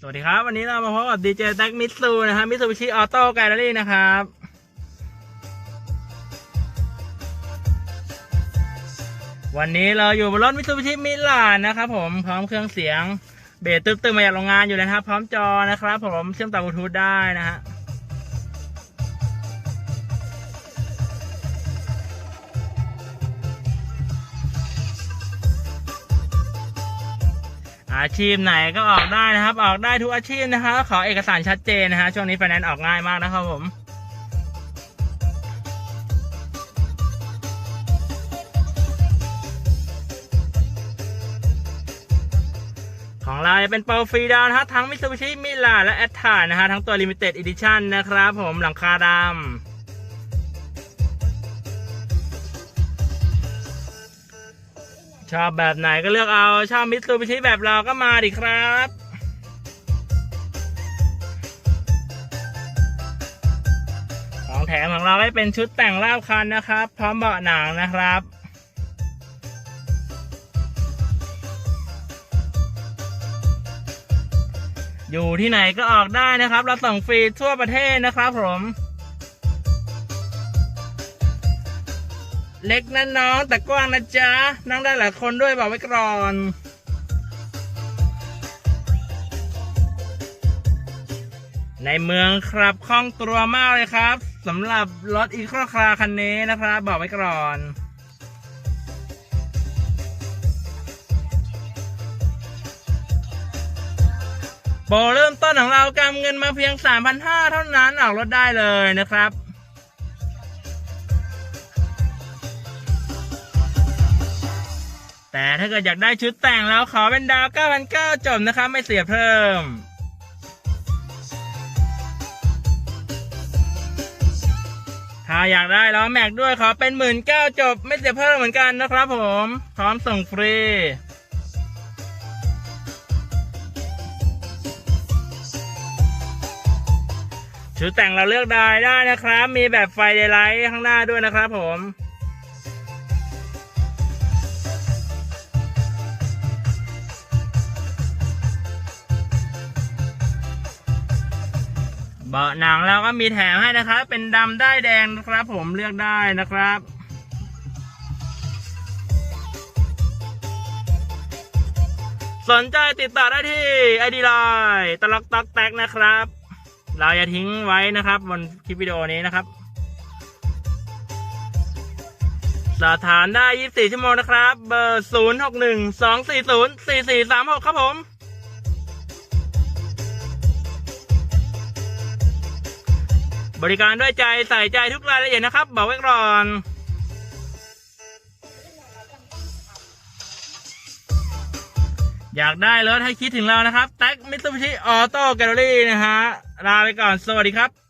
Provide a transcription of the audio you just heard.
สวัสดีครับ วันนี้เรามาพบกับดีเจแท็กมิตซูนะครับมิตซูบิชิออโต้แกลเลอรี่นะครับวันนี้เราอยู่บนรถมิตซูบิชิมิลานนะครับผมพร้อมเครื่องเสียงเบสตึ๊บๆมาจากโรงงานอยู่เลยครับ พร้อมจอนะครับ ผมเชื่อมต่อบลูทูธได้นะฮะ อาชีพไหนก็ออกได้นะครับ ออกได้ทุกอาชีพนะครับขอเอกสารชัดเจนนะฮะช่วงนี้ไฟแนนซ์ออกง่ายมากนะครับผมของเราจะเป็นเปาฟรีดาวนะฮะทั้งมิ t ซูบิชิมิลาและแอตทานะฮะทั้งตัว Limited Edition นะครับผมหลังคาดำ ชอบแบบไหนก็เลือกเอา ชอบมิ t ซูบิชิแบบเราก็มาดิครับของแถมของเราได้เป็นชุดแต่งรอบคันนะครับ พร้อมเบาะหนังนะครับอยู่ที่ไหนก็ออกได้นะครับ เราส่งฟรีทั่วประเทศนะครับผม เล็กนะน้องแต่กว้างนะจ๊ะนั่งได้หลายคนด้วยบอกไว้ก่อนในเมืองครับคล่องตัวมากเลยครับสำหรับรถอีโคคาคันนี้นะครับ บอกไว้ก่อน โปรเริ่มต้นของเรากำเงินมาเพียง 3,500 เท่านั้นออกรถได้เลยนะครับ แต่ถ้าเกิดอยากได้ชุดแต่งแล้วขอเป็นดาว9,900จบนะครับ ไม่เสียเพิ่มถ้าอยากได้ล้อแม็กด้วยขอเป็น19,000จบ ไม่เสียเพิ่มเหมือนกันนะครับผม พร้อมส่งฟรี ชุดแต่งเราเลือกได้ได้นะครับ มีแบบไฟเดย์ไลท์ข้างหน้าด้วยนะครับผม เบาะหนังเราก็มีแถมให้นะครับ เป็นดำได้แดงนะครับ ผมเลือกได้นะครับสนใจติดต่อได้ที่ไอดีไลน์ตลักตักแตกนะครับ เราจะทิ้งไว้นะครับบนคลิปวิดีโอนี้นะครับสอบถามได้ 24 ชั่วโมงนะครับ เบอร์ 0 6 1 2 4 0 4 4 3 6 ครับผม บริการด้วยใจใส่ใจทุกรายละเอียดนะครับ บอกไว้ก่อนอยากได้รถให้คิดถึงเรานะครับ แท็กมิตซูบิชิออโต้แกลเลอรี่นะฮะ ลาไปก่อน สวัสดีครับ